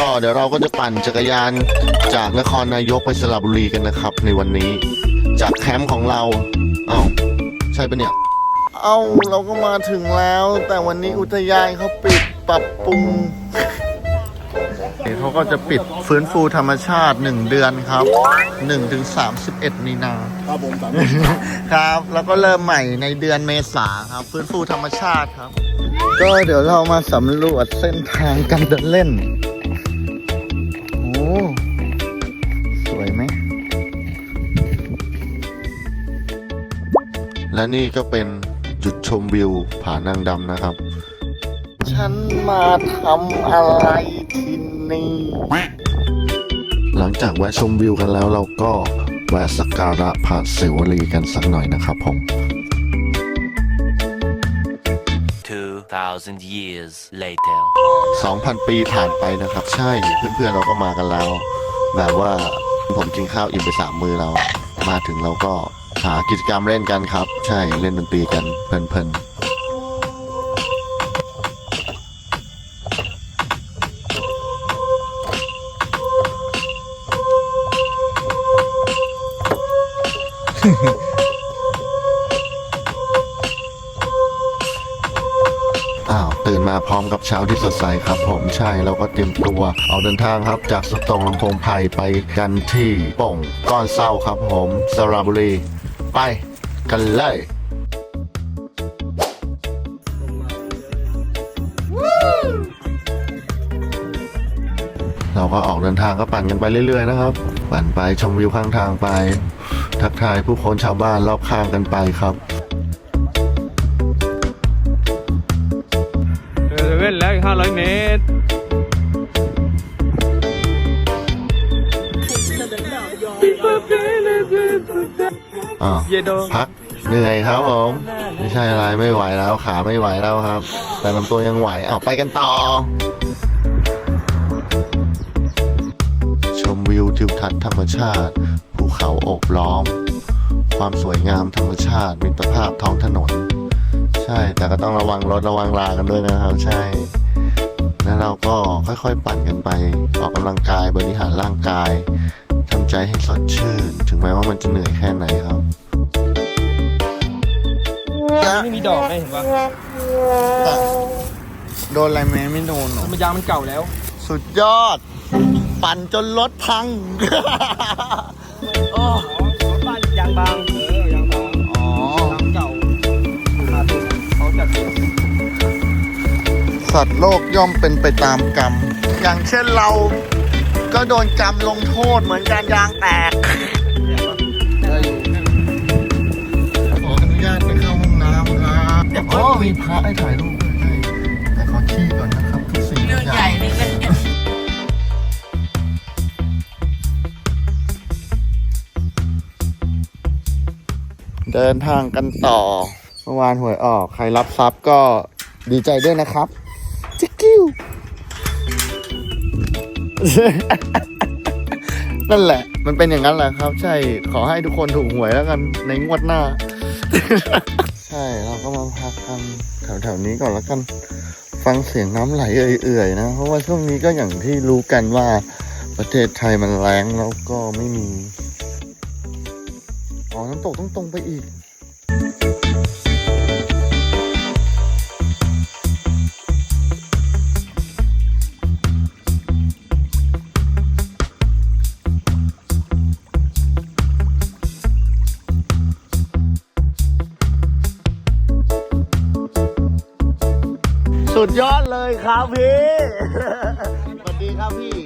ก็เดี๋ยวเราก็จะปั่นจักรยานจากนครนายกไปสระบุรีกันนะครับ ในวันนี้ จากแคมป์ของเราเอ้าใช่ปะเนี่ย เอ้าเราก็มาถึงแล้ว แต่วันนี้อุทยานเขาปิดปรับปรุงเขาก็จะปิดฟื้นฟูธรรมชาติ 1 เดือนครับ1ถึง31 มีนา ครับผมสามครับ แล้วก็เริ่มใหม่ในเดือนเมษาครับ ฟื้นฟูธรรมชาติครับ ก็เดี๋ยวเรามาสำรวจเส้นทางกันเดินเล่น และนี่ก็เป็นจุดชมวิวผานางดำนะครับ ฉันมาทำอะไรที่นี่ หลังจากแวะชมวิวกันแล้วเราก็แวะสักการะพระศิวลีกันสักหน่อยนะครับผม2,000 years later. 2,000 ปีผ่านไปนะครับ ใช่เพื่อนๆเราก็มากันแล้ว แบบว่าผมกินข้าวอิ่มไปสามมือเรา มาถึงเราก็ หากิจกรรมเล่นกันครับ ใช่เล่นดนตรีกันเพลินๆอ้าว ตื่นมาพร้อมกับเช้าที่สดใสครับ ผมใช่เราก็เตรียมตัวออกเดินทางครับจากสตงลำโพงไผ่ไปกันที่ป่องก้อนเศร้าครับผมสระบุรี ไปกันเลยเราก็ออกเดินทางก็ปั่นกันไปเรื่อยๆนะครับ ปั่นไปชมวิวข้างทางไป ทักทายผู้คนชาวบ้านรอบข้างกันไปครับเออเว้นแล้วอีก500 เมตร อ่าวเยโดพักเหนื่อยครับผมไม่ใช่อะไรไม่ไหวแล้วขาไม่ไหวแล้วครับ แต่ลำตัวยังไหวอ้าวไปกันต่อ ชมวิวทิวทัศน์ธรรมชาติภูเขาโอบล้อม ความสวยงามธรรมชาติมิตรภาพท้องถนน ใช่แต่ก็ต้องระวังรถระวังลากันด้วยนะครับ ใช่แล้วเราก็ค่อยๆ ปั่นกันไป ออกกำลังกายบริหารร่างกาย ทำใจให้สดชื่น ถึงแม้ว่ามันจะเหนื่อยแค่ไหนครับ ไม่มีดอกเลยเห็นปะโดนอะไรไหมไม่โดนหรอมันยางมันเก่าแล้ว สุดยอด ปั่นจนรถพัง โอ้บ้านยางบางเออยางบางอ๋อยางเก่าขาดเขาจัดสัตว์โลกย่อมเป็นไปตามกรรม อย่างเช่นเรา ก็โดนกรรมลงโทษเหมือนกันยางแตกขออนุญาตไปเข้าห้องน้ำครับเดี๋ยวโอ้มีพระให้ถ่ายรูปด้วยให้แต่ขอขี้ก่อนนะครับทุกสิ่งทุกอย่าง เดินทางกันต่อ เมื่อวานหวยออก ใครรับทรัพย์ก็ดีใจด้วยนะครับ จิกกิ้ว นั่นแหละ มันเป็นอย่างนั้นแหละครับ ใช่ ขอให้ทุกคนถูกหวยแล้วกันในงวดหน้า ใช่ เราก็มาพักกันแถวๆนี้ก่อนแล้วกัน ฟังเสียงน้ำไหลเอื่อยๆนะ เพราะว่าช่วงนี้ก็อย่างที่รู้กันว่าประเทศไทยมันแรงแล้วก็ไม่มี อ๋อ น้ำตกต้องตรงไปอีก สุดยอดเลยครับพี่ สวัสดีครับพี่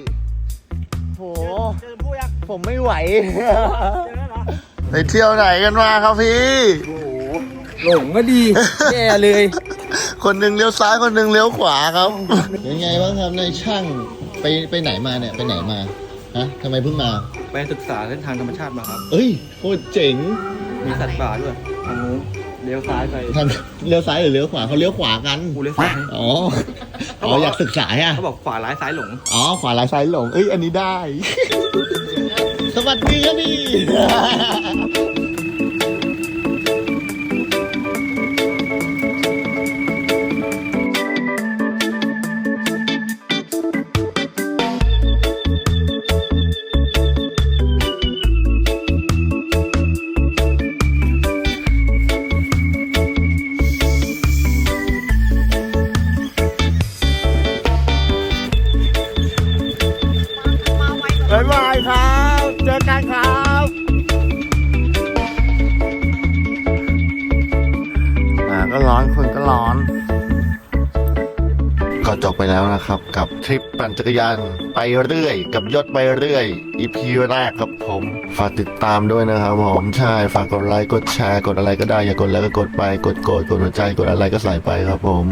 โห เจอผู้ยักษ์ผมไม่ไหว เจอแล้วเหรอไปเที่ยวไหนกันมาครับพี่โอ้โหหลงก็ดีแย่เลย คนหนึ่งเลี้ยวซ้ายคนหนึ่งเลี้ยวขวาครับ ยังไงบ้างครับในายช่างไปไปไหนมาเนี่ยไปไหนมาฮะทำไมเพิ่งมา ไปศึกษาเส้นทางธรรมชาติมาครับ เอ้ยโคตรเจ๋ง มีสัตว์ป่าด้วยทางนู้น เลี้ยวซ้ายไปทำเลี้ยวซ้ายหรือเลี้ยวขวาเขาเลี้ยวขวากัน กูเลี้ยวซ้ายอ๋ออ๋ออยากศึกษาอะเขาบอกขวาร้ายซ้ายหลง อ๋อ ขวาลายซ้ายหลง เอ้ย อันนี้ได้ สวัสดีครับพี่ ร้อนก็จบไปแล้วนะครับ กับทริปปั่นจักรยานไปเรื่อย กับยศไปเรื่อยอีพีแรกครับผม ฝากติดตามด้วยนะครับผมใช่ฝากกดไลค์กดแชร์กดอะไรก็ได้อย่ากดแล้วก็กดไป กดโกรธกดหัวใจกดอะไรก็ใส่ไปครับผม